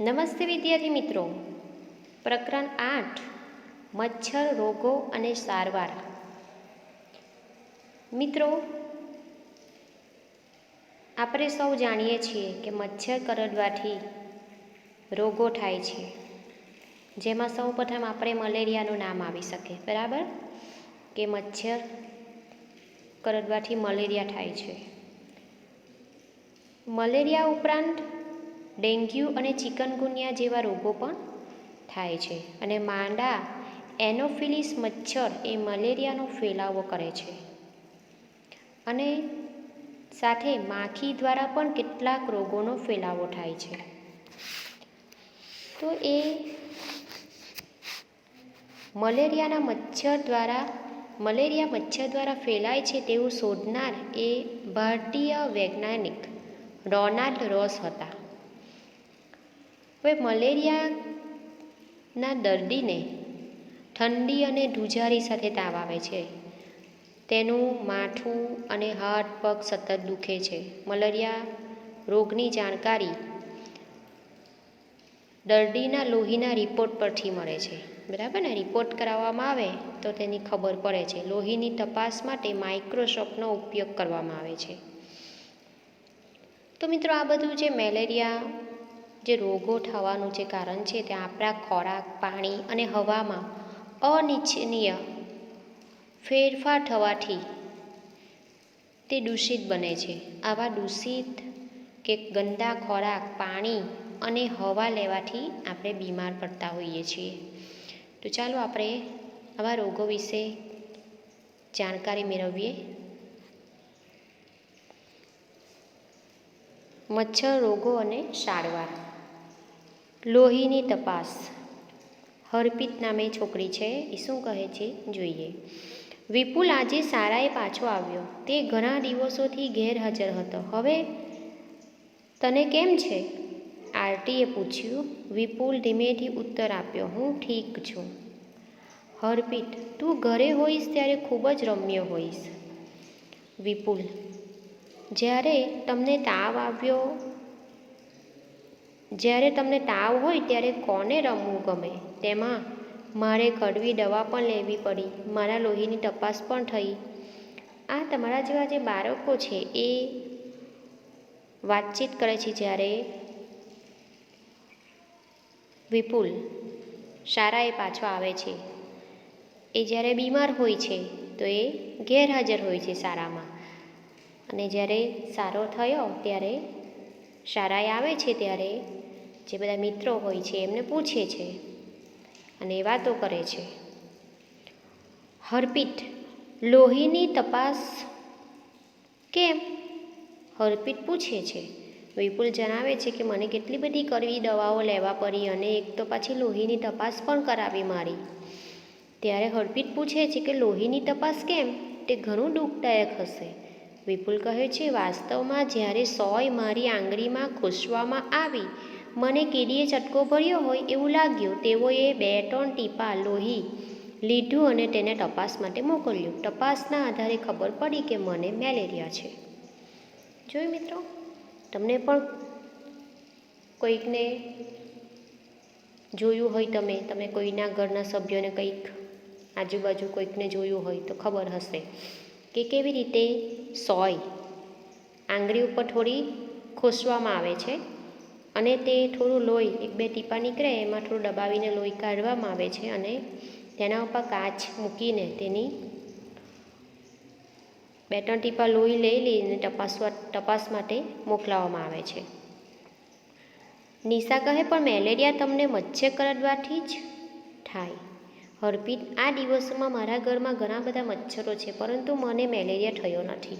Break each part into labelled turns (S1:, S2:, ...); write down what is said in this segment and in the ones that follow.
S1: નમસ્તે વિદ્યાર્થી મિત્રો. પ્રકરણ આઠ, મચ્છર રોગો અને સારવાર. મિત્રો, આપણે સૌ જાણીએ છીએ કે મચ્છર કરડવાથી રોગો થાય છે. જેમાં સૌ પ્રથમ આપણે મલેરિયાનું નામ આવી શકે, બરાબર? કે મચ્છર કરડવાથી મલેરિયા થાય છે. મલેરિયા ઉપરાંત ડેન્ગ્યુ અને ચિકનગુનિયા જેવા રોગો પણ થાય છે અને માંડા, એનોફિલિસ મચ્છર એ મલેરિયાનો ફેલાવો કરે છે. અને સાથે માખી દ્વારા પણ કેટલાક રોગોનો ફેલાવો થાય છે. તો એ મલેરિયાના મચ્છર દ્વારા, મલેરિયા મચ્છર દ્વારા ફેલાય છે તેવું શોધનાર એ ભારતીય વૈજ્ઞાનિક રોનાલ્ડ રોસ હતા. હવે મલેરિયાના દર્દીને ઠંડી અને ધ્રુજારી સાથે તાવ આવે છે. તેનું માથું અને હાથ પગ સતત દુખે છે. મલેરિયા રોગની જાણકારી દર્દીના લોહીના રિપોર્ટ પરથી મળે છે. બરાબર ને? રિપોર્ટ કરાવવામાં આવે તો તેની ખબર પડે છે. લોહીની તપાસ માટે માઇક્રોસ્કોપનો ઉપયોગ કરવામાં આવે છે. તો મિત્રો આ બધું જે મેલેરિયા જે રોગો થવાનું જે કારણ છે તે આપણા ખોરાક, પાણી અને હવામાં અનિચ્છનીય ફેરફાર થવાથી તે દૂષિત બને છે. આવા દૂષિત કે ગંદા ખોરાક, પાણી અને હવા લેવાથી આપણે બીમાર પડતા હોઈએ છીએ. તો ચાલો આપણે આવા રોગો વિશે જાણકારી મેળવીએ. મચ્છર રોગો અને સારવાર. લોહીની તપાસ. હર્પિત નામે છોકરી છે, એ શું કહે છે? જોઈએ. વિપુલ આજે શાળાએ પાછો આવ્યો. તે ઘણા દિવસોથી ગેરહાજર હતો. હવે તને કેમ છે? આરટીએ પૂછ્યું. વિપુલ ધીમેથી ઉત્તર આપ્યો. હું ઠીક છું. હર્પિત, તું ઘરે હોઈશ ત્યારે ખૂબ જ રમ્ય હોઈશ. વિપુલ, જ્યારે તમને તાવ આવ્યો જ્યારે તમને તાવ હોય ત્યારે કોને રમવું ગમે? તેમાં, મારે કડવી દવા પણ લેવી પડી. મારા લોહીની તપાસ પણ થઈ. આ તમારા જેવા જે બાળકો છે, એ વાતચીત કરે છે જ્યારે વિપુલ શાળાએ પાછો આવે છે. એ જ્યારે બીમાર હોય છે, તો એ ગેરહાજર હોય છે શાળામાં અને જ્યારે સારો થયો ત્યારે શાળાએ આવે છે ત્યારે જે બધા મિત્રો હોય છે એમને પૂછે છે અને વાતો કરે છે. હરપીટ લોહીની તપાસ કેમ? હરપીટ પૂછે છે. વિપુલ જણાવે છે કે મને કેટલી બધી કરવી દવાઓ લેવા પડી અને એક તો પાછી લોહીની તપાસ પણ કરાવી મારી. ત્યારે હરપીટ પૂછે છે કે લોહીની તપાસ કેમ? તે ઘણું દુઃખદાયક હશે. વિપુલ કહે છે, વાસ્તવમાં જ્યારે સોય મારી આંગળીમાં ખોસવામાં આવી, મને કીડીએ ચટકો ભર્યો હોય એવું લાગ્યું, તેઓએ બે ત્રણ ટીપા લોહી લીધું અને તેને તપાસ માટે મોકલ્યું. તપાસના આધારે ખબર પડી કે મને મેલેરિયા છે. જોયું મિત્રો? તમને પણ કોઈકને જોયું હોય તમે તમે કોઈના ઘરના સભ્યોને કંઈક આજુબાજુ કોઈકને જોયું હોય તો ખબર હશે કે કેવી રીતે સોય. આંગળી ઉપર થોડી ખોસવામાં આવે છે અને તે થોડું લોહી, એક બે ટીપા નીકળે, એમાં થોડું દબાવીને લોહી કાઢવામાં આવે છે અને તેના ઉપર કાચ મૂકીને તેની બે ત્રણ ટીપા લોહી લઈ લઈને તપાસવા, તપાસ માટે મોકલાવવામાં આવે છે. નિશા કહે, પણ મેલેરિયા તમને મચ્છર કરડવાથી જ થાય. હર્પિત, આ દિવસોમાં મારા ઘરમાં ઘણા બધા મચ્છરો છે, પરંતુ મને મેલેરિયા થયો નથી.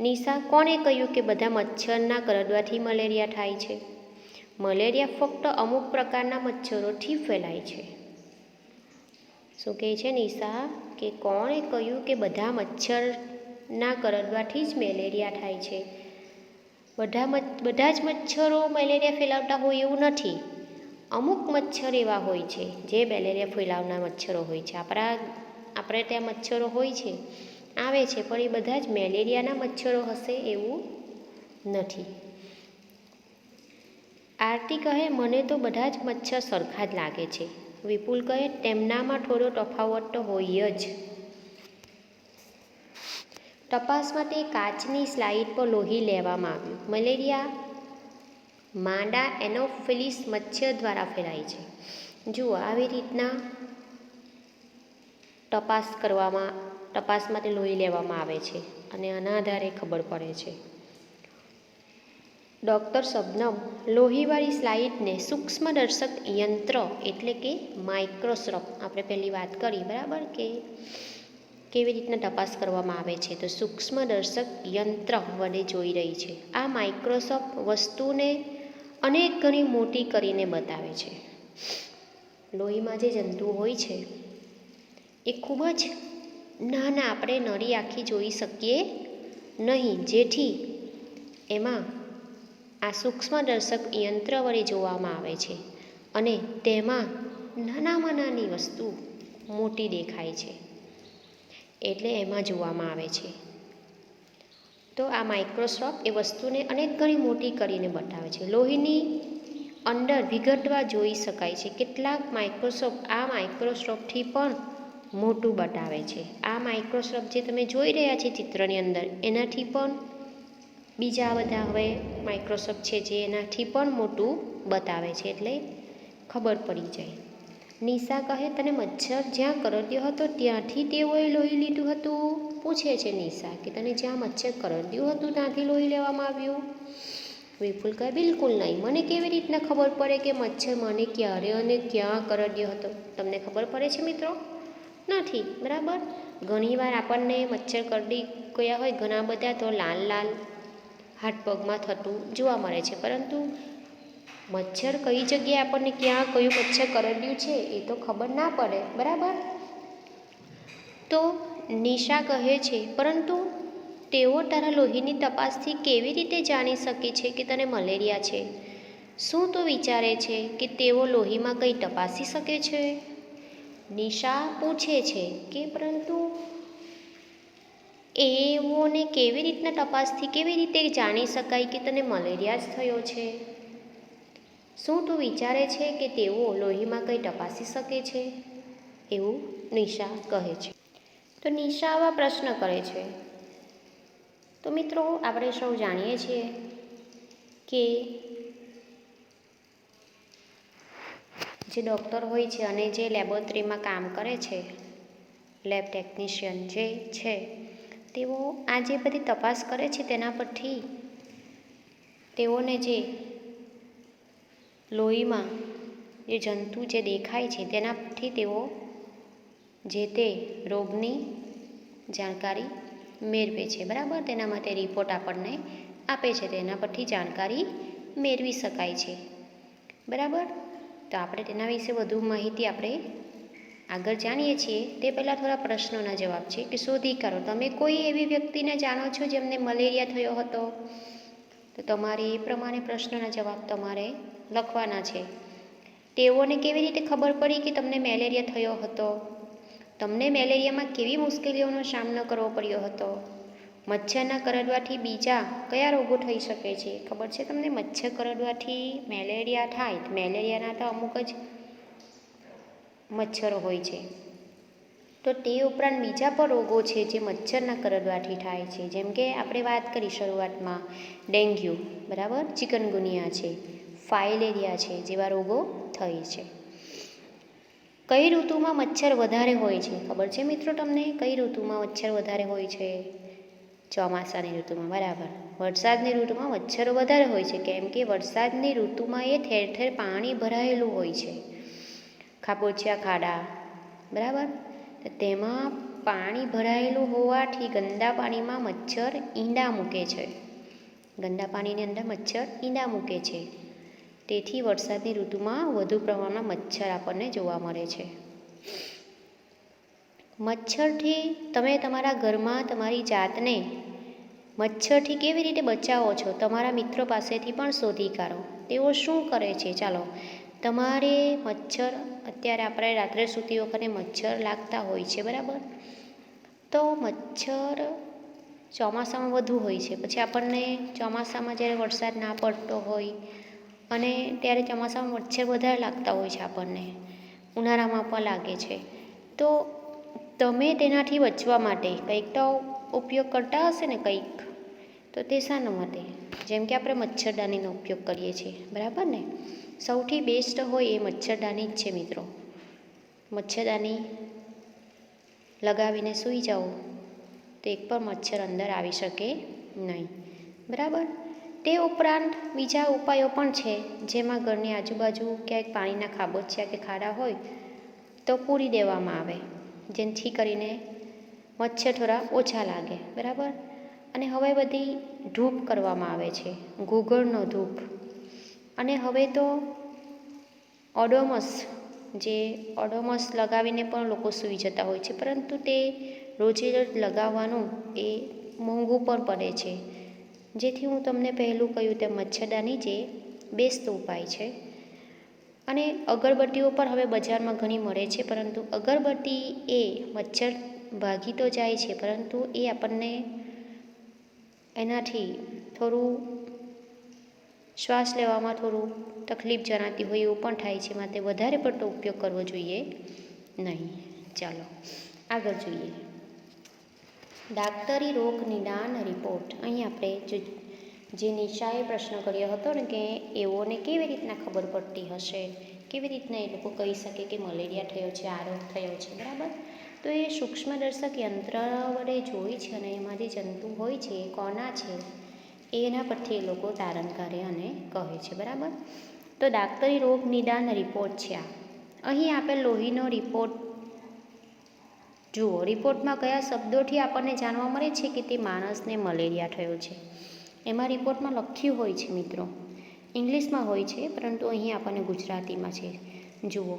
S1: નિશા, કોણે કહ્યું કે બધા મચ્છરના કરડવાથી મલેરિયા થાય છે? મલેરિયા ફક્ત અમુક પ્રકારના મચ્છરોથી ફેલાય છે. શું કહે છે નિશા કે કોણે કહ્યું કે બધા મચ્છરના કરડવાથી જ મેલેરિયા થાય છે? બધા બધા જ મચ્છરો મેલેરિયા ફેલાવતા હોય એવું નથી. અમુક મચ્છર એવા હોય છે, જે મેલેરિયા ફેલાવના મચ્છરો હોય છે. આપણા, આપણે ત્યાં મચ્છરો હોય છે, આવે છે, પણ એ બધા જ મેલેરિયાના મચ્છરો હશે એવું નથી. આરતી કહે, મને તો બધા જ મચ્છર સરખા જ લાગે છે. વિપુલ કહે, તેમનામાં થોડો તફાવત તો હોય જ. તપાસ માટે કાચની સ્લાઇડ પર લોહી લેવામાં આવ્યું. મલેરિયા માંડા એનોફિલિસ મચ્છર દ્વારા ફેલાય છે. જુઓ, આવી રીતના તપાસ કરવામાં, તપાસ માટે લોહી લેવામાં આવે છે અને આના આધારે ખબર પડે છે. ડૉક્ટર શબનમ લોહીવાળી સ્લાઇડને સૂક્ષ્મદર્શક યંત્ર એટલે કે માઇક્રોસ્કોપ. આપણે પહેલી વાત કરી, બરાબર? કે કેવી રીતના તપાસ કરવામાં આવે છે? તો સૂક્ષ્મદર્શક યંત્ર વડે જોઈ રહી છે. આ માઇક્રોસોફ્ટ વસ્તુને અનેક ગણી મોટી કરીને બતાવે છે. લોહીમાં જે જંતુ હોય છે, એ ખૂબ જ નાના આપણે નળી આખી જોઈ શકીએ નહીં. જેથી એમાં આ સૂક્ષ્મદર્શક યંત્ર વડે જોવામાં આવે છે અને તેમાં નાનામાં નાની વસ્તુ મોટી દેખાય છે. એટલે એમાં જોવામાં આવે છે. તો આ માઇક્રોસ્કોપ એ વસ્તુને અનેક ઘણી મોટી કરીને બતાવે છે. લોહીની અંદર વિગટવા જોઈ શકાય છે. કેટલાક માઇક્રોસ્કોપ આ માઇક્રોસ્કોપથી પણ મોટું બતાવે છે. આ માઇક્રોસ્કોપ જે તમે જોઈ રહ્યા છે ચિત્રની અંદર, એનાથી પણ બીજા બધા હવે માઇક્રોસ્કોપ છે જે એનાથી પણ મોટું બતાવે છે એટલે ખબર પડી જાય. નિશા કહે, તને મચ્છર જ્યાં કરડ્યો હતો, ત્યાંથી તેઓએ લોહી લીધું હતું. પૂછે છે નિશા કે, તને જ્યાં મચ્છર કરડ્યું હતું, ત્યાંથી લોહી લેવામાં આવ્યું? વિપુલ કહે, બિલકુલ નહીં. મને કેવી રીતના ખબર પડે કે મચ્છર મને ક્યારે અને ક્યાં કરડ્યો હતો? તમને ખબર પડે છે મિત્રો? નથી. બરાબર. ઘણીવાર આપણને મચ્છર કરડી ગયા હોય, ઘણા બધા તો લાલ લાલ હાથ પગમાં થતું જોવા મળે છે. પરંતુ મચ્છર કઈ જગ્યાએ આપણને ક્યાં કયું મચ્છર કરડ્યું છે એ તો ખબર ના પડે, બરાબર? તો નિશા કહે છે, પરંતુ તેઓ તારા લોહીની તપાસથી કેવી રીતે જાણી શકે છે કે તને મલેરિયા છે? શું તો વિચારે છે કે તેઓ લોહીમાં કંઈ તપાસી શકે છે? નિશા પૂછે છે કે, પરંતુ એઓને કેવી રીતના તપાસથી કેવી રીતે જાણી શકાય કે તને મલેરિયા જ થયો છે? શું તું વિચારે છે કે તેઓ લોહીમાં કંઈ તપાસી શકે છે? એવું નિશા કહે છે. તો નિશા આવા પ્રશ્ન કરે છે. તો મિત્રો, આપણે સૌ જાણીએ છીએ કે જે ડૉક્ટર હોય છે અને જે લેબોરેટરીમાં કામ કરે છે, લેબ ટેકનિશિયન જે છે, તેઓ આ જે બધી તપાસ કરે છે તેના પરથી તેઓને જે લોહીમાં જે જંતુ જે દેખાય છે, તેનાથી તેઓ જે તે રોગની જાણકારી મેળવે છે. બરાબર? તેના માટે રિપોર્ટ આપણને આપે છે, તેના પરથી જાણકારી મેળવી શકાય છે. બરાબર? તો આપણે તેના વિશે વધુ માહિતી આપણે આગળ જાણીએ છીએ. તે પહેલાં થોડા પ્રશ્નોના જવાબ છે કે શોધી કાઢો. તમે કોઈ એવી વ્યક્તિને જાણો છો જેમને મલેરિયા થયો હતો? તો તમારે એ પ્રમાણે પ્રશ્નોના જવાબ તમારે લખવાના છે. તેઓને કેવી રીતે ખબર પડી કે તમને મેલેરિયા થયો હતો? તમને મેલેરિયામાં કેવી મુશ્કેલીઓનો સામનો કરવો પડ્યો હતો? મચ્છરના કરડવાથી બીજા કયા રોગો થઈ શકે છે? ખબર છે તમને? મચ્છર કરડવાથી મેલેરિયા થાય મેલેરિયાના તો અમુક જ મચ્છરો હોય છે. તો તે ઉપરાંત બીજા પણ રોગો છે જે મચ્છરના કરડવાથી થાય છે. જેમ કે આપણે વાત કરી શરૂઆતમાં, ડેન્ગ્યુ, બરાબર? ચિકનગુનિયા છે. ફાઇલેરિયા છે, જેવા રોગો થઈ છે. કઈ ઋતુમાં મચ્છર વધારે હોય છે? ખબર છે મિત્રો તમને? કઈ ઋતુમાં મચ્છર વધારે હોય છે? ચોમાસાની ઋતુમાં, બરાબર. વરસાદની ઋતુમાં મચ્છરો વધારે હોય છે, કેમ કે વરસાદની ઋતુમાં એ ઠેર ઠેર પાણી ભરાયેલું હોય છે. ખાબોચિયા ખાડા, બરાબર? તેમાં પાણી ભરાયેલું હોવાથી ગંદા પાણીમાં મચ્છર ઈંડા મૂકે છે. ગંદા પાણીની અંદર મચ્છર ઈંડા મૂકે છે. તેથી વરસાદની ઋતુમાં વધુ પ્રમાણમાં મચ્છર આપણને જોવા મળે છે. મચ્છરથી તમે તમારા ઘરમાં તમારી જાતને મચ્છરથી કેવી રીતે બચાવો છો તમારા મિત્રો પાસેથી પણ શોધી કાઢો. તેઓ શું કરે છે? ચાલો. તમારે મચ્છર અત્યારે આપણે રાત્રે સૂતી વખતે મચ્છર લાગતા હોય છે, બરાબર? તો મચ્છર ચોમાસામાં વધુ હોય છે. પછી આપણને ચોમાસામાં જ્યારે વરસાદ ના પડતો હોય અને ત્યારે ચોમાસામાં મચ્છર વધારે લાગતા હોય છે આપણને. ઉનાળામાં પણ લાગે છે. તો તમે તેનાથી બચવા માટે કંઈક તો ઉપયોગ કરતા હશે ને કંઈક? તો તે શાના માટે? જેમ કે આપણે મચ્છરદાનીનો ઉપયોગ કરીએ છીએ. બરાબર ને? સૌથી બેસ્ટ હોય એ મચ્છરદાની જ છે મિત્રો. મચ્છરદાની લગાવીને સૂઈ જાઓ. તો એક પણ મચ્છર અંદર આવી શકે નહીં. બરાબર? તે ઉપરાંત બીજા ઉપાયો પણ છે, જેમાં ઘરની આજુબાજુ ક્યાંક પાણીના ખાબોચિયા કે ખાડા હોય, તો પૂરી દેવામાં આવે જેથી કરીને મચ્છર થોડા ઓછા લાગે, બરાબર? અને હવે બધી ધૂપ કરવામાં આવે છે ગુગળનો ધૂપ. અને હવે તો ઓડોમસ, જે ઓડોમસ લગાવીને પણ લોકો સૂઈ જતા હોય છે, પરંતુ તે રોજે રોજ લગાવવાનું એ મોંઘું પણ પડે છે. જેથી હું તમને પહેલું કહ્યું તેમ મચ્છરદાની જે બેસ્ટ ઉપાય છે. અને અગરબત્તીઓ પણ હવે બજારમાં ઘણી મળે છે, પરંતુ અગરબત્તી એ મચ્છર ભાગી તો જાય છે, પરંતુ એ આપણને એનાથી થોડું શ્વાસ લેવામાં થોડું તકલીફ જણાતી હોય એવું પણ થાય છે, માટે વધારે પડતો ઉપયોગ કરવો જોઈએ નહીં. ચાલો, આગળ જોઈએ. ડાક્ટરી રોગ નિદાન રિપોર્ટ. અહીં આપણે જે નિશાએ પ્રશ્ન કર્યો હતો ને કે એઓને કેવી રીતના ખબર પડતી હશે? કેવી રીતના એ લોકો કહી શકે કે મલેરિયા થયો છે, આ રોગ થયો છે, બરાબર? તો એ સૂક્ષ્મદર્શક યંત્ર વડે જોઈ છે અને એમાં જે જંતુ હોય છે, એ કોના છે? એના પરથી એ લોકો તારણ કરે અને કહે છે, બરાબર? તો ડાક્ટરી રોગ નિદાન રિપોર્ટ છે આ. અહીં આપેલ લોહીનો રિપોર્ટ જુઓ, રિપોર્ટમાં કયા શબ્દોથી આપણને જાણવા મળે છે કે તે માણસને મલેરિયા થયો છે? એમાં રિપોર્ટમાં લખ્યું હોય છે, મિત્રો. ઇંગ્લિશમાં હોય છે, પરંતુ અહીં આપણને ગુજરાતીમાં છે. જુઓ.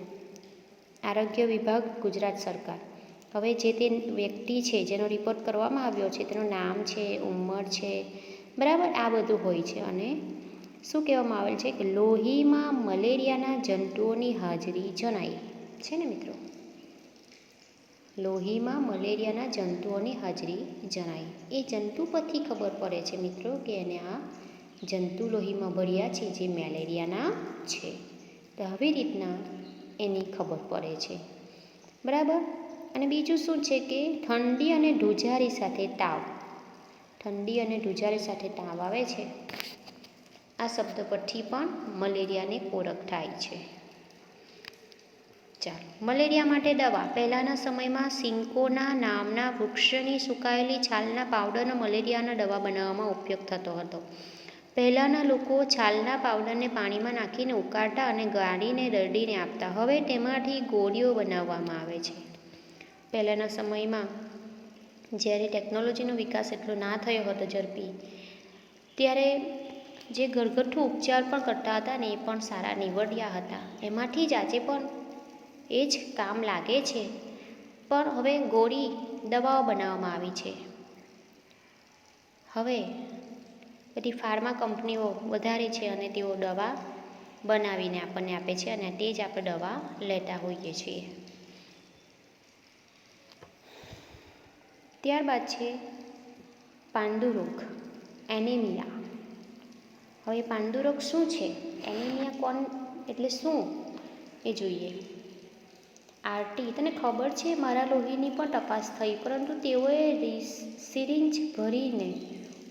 S1: આરોગ્ય વિભાગ, ગુજરાત સરકાર. હવે જે તે વ્યક્તિ છે, જેનો રિપોર્ટ કરવામાં આવ્યો છે, તેનું નામ છે, ઉંમર છે, બરાબર આ બધું હોય છે. અને શું કહેવામાં આવેલ છે કે લોહીમાં મલેરિયાના જંતુઓની હાજરી જણાઈ છે ને, મિત્રો? લોહીમાં મલેરિયાના જંતુઓની હાજરી જણાય એ જંતુ પરથી ખબર પડે છે મિત્રો કે એને આ જંતુ લોહીમાં ભર્યા છે, જે મેલેરિયાના છે. તો આવી રીતના એની ખબર પડે છે. બરાબર? અને બીજું શું છે કે ઠંડી અને ધ્રુજારી સાથે તાવ. ઠંડી અને ધ્રુજારી સાથે તાવ આવે છે. આ શબ્દ પરથી પણ મલેરિયાની ઓળખ થાય છે. ચાલો મલેરિયા માટે દવા. પહેલાંના સમયમાં સિંકોના નામના વૃક્ષની સુકાયેલી છાલના પાવડરનો મલેરિયાના દવા બનાવવામાં ઉપયોગ થતો હતો. પહેલાંના લોકો છાલના પાવડરને પાણીમાં નાખીને ઉકાળતા અને ગાળીને દરડીને આપતા. હવે તેમાંથી ગોળીઓ બનાવવામાં આવે છે. પહેલાંના સમયમાં જ્યારે ટેકનોલોજીનો વિકાસ એટલો ના થયો હતો ઝડપી, ત્યારે જે ઘરગથ્થુ ઉપચાર પણ કરતા હતા ને એ પણ સારા નીવડ્યા હતા. એમાંથી જ આજે પણ એ જ કામ લાગે છે. પણ હવે ગોળી દવાઓ બનાવવામાં આવી છે. હવે બધી ફાર્મા કંપનીઓ વધારે છે અને તેઓ દવા બનાવીને આપણને આપે છે અને તે જ આપણે દવા લેતા હોઈએ છીએ. ત્યારબાદ છે પાંડુરોગ, એનિમિયા. હવે પાંડુરોગ શું છે? એનિમિયા કોણ? એટલે શું? એ જોઈએ. આરટી. તને ખબર છે, મારા લોહીની પણ તપાસ થઈ, પરંતુ તેઓએ સિરિંજ ભરીને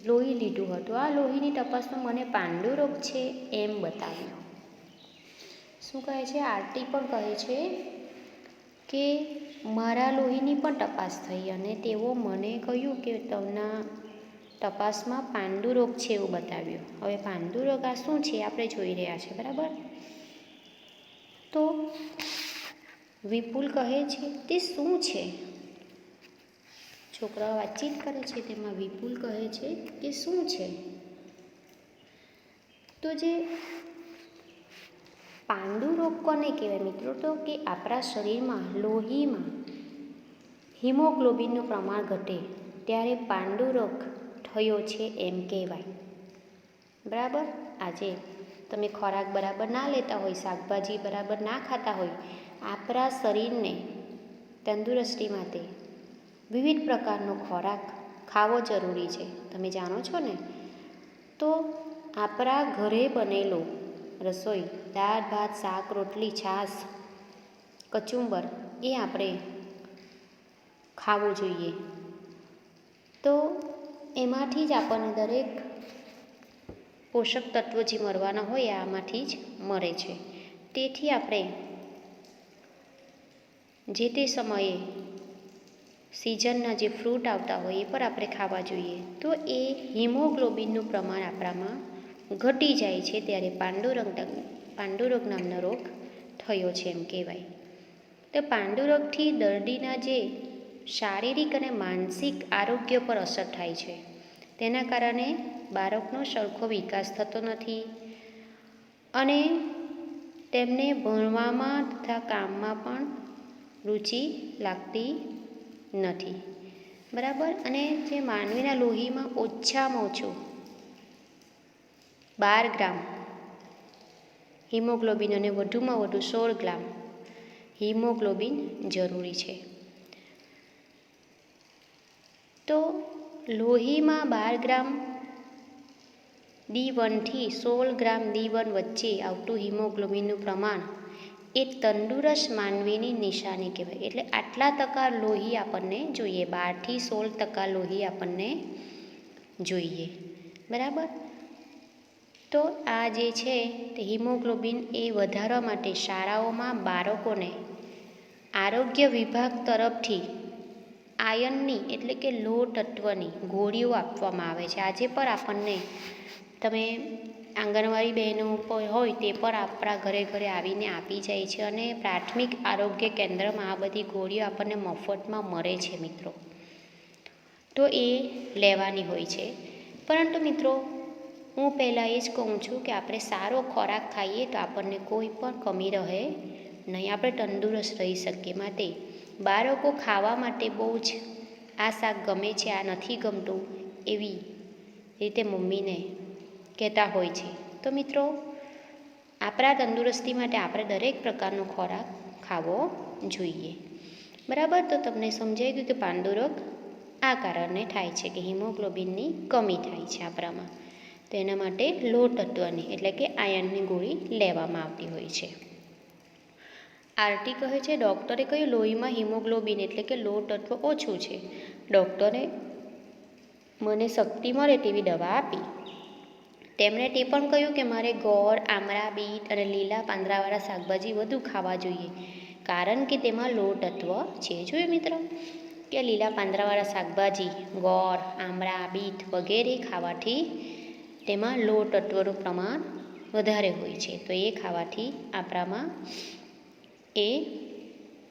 S1: લોહી લીધું હતું. આ લોહીની તપાસમાં મને પાંડુ રોગ છે એમ બતાવ્યું. શું કહે છે? આરટી પણ કહે છે કે, મારા લોહીની પણ તપાસ થઈ અને તેઓ મને કહ્યું કે તમના તપાસમાં પાંડુ રોગ છે એવું બતાવ્યું. હવે પાંડુરોગ આ શું છે? આપણે જોઈ રહ્યા છે બરાબર? તો વિપુલ કહે છે, તે શું છે? છોકરાઓ વાતચીત કરે છે, તેમાં વિપુલ કહે છે કે, શું છે? તો જે પાંડુરોગ કોને કહેવાય, મિત્રો, તો કે આપણા શરીરમાં, લોહીમાં હિમોગ્લોબિનનું પ્રમાણ ઘટે, ત્યારે પાંડુરોગ થયો છે એમ કહેવાય. બરાબર? આજે તમે ખોરાક બરાબર ના લેતા હોય, શાકભાજી બરાબર ના ખાતા હોય આપણા શરીરને તંદુરસ્તી માટે વિવિધ પ્રકારનો ખોરાક ખાવો જરૂરી છે. તમે જાણો છો ને? તો આપણા ઘરે બનેલો રસોઈ, દાળ, ભાત, શાક, રોટલી, છાશ, કચુંબર એ આપણે ખાવું જોઈએ. તો એમાંથી જ આપણને દરેક પોષક તત્વો જે મળવાના હોય આમાંથી જ મળે છે. તેથી આપણે જે તે સમયે સિઝનના જે ફ્રૂટ આવતા હોય એ પણ આપણે ખાવા જોઈએ. તો એ હિમોગ્લોબિનનું પ્રમાણ આપણામાં ઘટી જાય છે ત્યારે પાંડુરંગ પાંડુરોગ નામનો રોગ થયો છે એમ કહેવાય. તો પાંડુરોગથી દર્દીના જે શારીરિક અને માનસિક આરોગ્ય પર અસર થાય છે. તેના કારણે બાળકનો સરખો વિકાસ થતો નથી અને તેમને ભણવામાં તથા કામમાં પણ રુચિ લાગતી નથી. બરાબર? અને જે માનવીના લોહીમાં ઓછામાં ઓછું બાર ગ્રામ હિમોગ્લોબિન અને વધુમાં વધુ સોળ ગ્રામ હિમોગ્લોબિન જરૂરી છે. તો લોહીમાં બાર ગ્રામ ડી વનથી સોળ ગ્રામ ડી વન વચ્ચે આવતું હિમોગ્લોબિનનું પ્રમાણ એ તંદુરસ્ત માનવીની નિશાની કહેવાય. એટલે આટલા ટકા લોહી આપણને જોઈએ. બારથી સોળ ટકા લોહી આપણને જોઈએ. બરાબર? તો આ જે છે તે હિમોગ્લોબિન એ વધારવા માટે શાળાઓમાં બાળકોને આરોગ્ય વિભાગ તરફથી આયનની એટલે કે લો તત્વની ગોળીઓ આપવામાં આવે છે. આજે પણ આપણને તમે આંગણવાડી બહેનો હોય તે પણ આપણા ઘરે ઘરે આવીને આપી જાય છે અને પ્રાથમિક આરોગ્ય કેન્દ્રમાં આ બધી ગોળીઓ આપણને મફતમાં મળે છે મિત્રો. તો એ લેવાની હોય છે. પરંતુ મિત્રો, હું પહેલાં એ જ કહું છું કે આપણે સારો ખોરાક ખાઈએ તો આપણને કોઈ પણ કમી રહે નહીં. આપણે તંદુરસ્ત રહી શકીએ. માટે બાળકો ખાવા માટે બહુ જ આ શાક ગમે છે, આ નથી ગમતું એવી રીતે મમ્મીને કહેતા હોય છે. તો મિત્રો, આપણા તંદુરસ્તી માટે આપણે દરેક પ્રકારનો ખોરાક ખાવો જોઈએ. બરાબર? તો તમને સમજાઈ ગયું કે પાંડુરોગ આ કારણે થાય છે કે હિમોગ્લોબિનની કમી થાય છે આપણામાં. તો એના માટે લો તત્વની એટલે કે આયનની ગોળી લેવામાં આવતી હોય છે. આરટી કહે છે, ડૉક્ટરે કહ્યું, લોહીમાં હિમોગ્લોબિન એટલે કે લો તત્વ ઓછું છે. ડૉક્ટરે મને શક્તિ મળે તેવી દવા આપી. તેમણે તે પણ કહ્યું કે મારે ગોળ, આમળા, બીટ અને લીલા પાંદડાવાળા શાકભાજી વધુ ખાવા જોઈએ, કારણ કે તેમાં લો તત્વ છે જોયું મિત્રો? કે લીલા પાંદડાવાળા શાકભાજી, ગોળ, આમળા, બીટ વગેરે ખાવાથી તેમાં લો તત્વનું પ્રમાણ વધારે હોય છે. તો એ ખાવાથી આપણામાં એ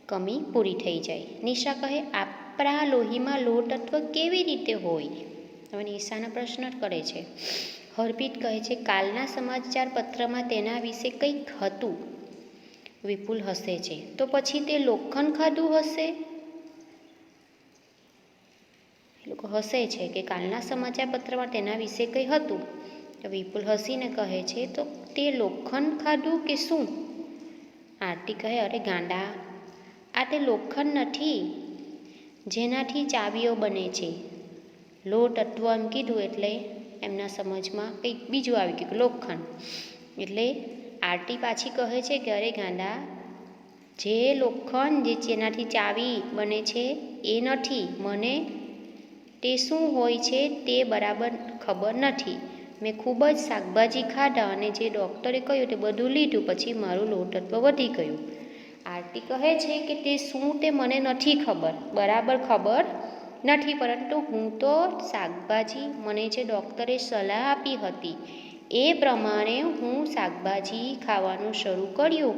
S1: કમી પૂરી થઈ જાય. નિશા કહે, આપણા લોહીમાં લો તત્વ કેવી રીતે હોય? હવે નિશાના પ્રશ્ન કરે છે. હરપીત કહે છે, કાલના સમાચાર પત્રમાં તેના વિશે કંઈક હતું. વિપુલ હસે છે, તો પછી તે લોખંડ ખાધું હશે? લોકો હસે છે કે, કાલના સમાચાર પત્રમાં તેના વિશે કંઈ હતું? વિપુલ હસીને કહે છે, તો તે લોખંડ ખાધું કે શું? આરતી કહે, અરે ગાંડા, આ તે લોખંડ નથી, જેનાથી ચાવીઓ બને છે. લો અથવા એમ કીધું એટલે એમના સમજમાં કંઈક બીજું આવી ગયું લોખંડ. એટલે આરતી પાછી કહે છે કે અરે ગાંડા, જે લોખંડ જે જેનાથી ચાવી બને છે એ નથી, મને તે શું હોય છે તે બરાબર ખબર નથી. મેં ખૂબ જ શાકભાજી ખાધા અને જે ડૉક્ટરે કહ્યું તે બધું લીધું, પછી મારું લોટત્વ વધી ગયું. આરતી કહે છે કે તે શું તે મને નથી ખબર. બરાબર ખબર નથી, પરંતુ હું તો શાકભાજી, મને જે ડૉક્ટરે સલાહ આપી હતી, એ પ્રમાણે હું શાકભાજી ખાવાનું શરૂ કર્યું.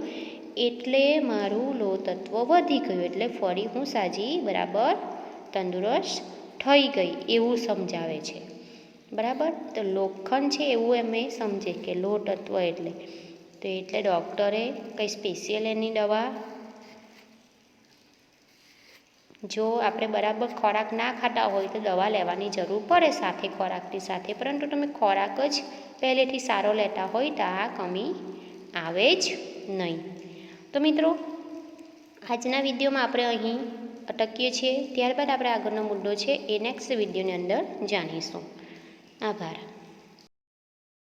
S1: એટલે મારું લો તત્વ વધી ગયું, એટલે ફરી હું સાજી બરાબર તંદુરસ્ત થઈ ગઈ, એવું સમજાવે છે. બરાબર? તો લોખંડ છે એવું એમ સમજે કે લો તત્વ એટલે. તો એટલે ડૉક્ટરે કંઈ સ્પેશિયલ એની દવા જો આપણે બરાબર ખોરાક ના ખાતા હોય તો દવા લેવાની જરૂર પડે સાથે ખોરાકની સાથે. પરંતુ તમે ખોરાક જ પહેલેથી સારો લેતા હોય તો આ કમી આવે જ નહીં. તો મિત્રો, આજના વિડીયોમાં આપણે અહીં અટકીએ છીએ. ત્યારબાદ આપણે આગળનો મુદ્દો છે એ નેક્સ્ટ વિડીયોની અંદર જાણીશું. આભાર.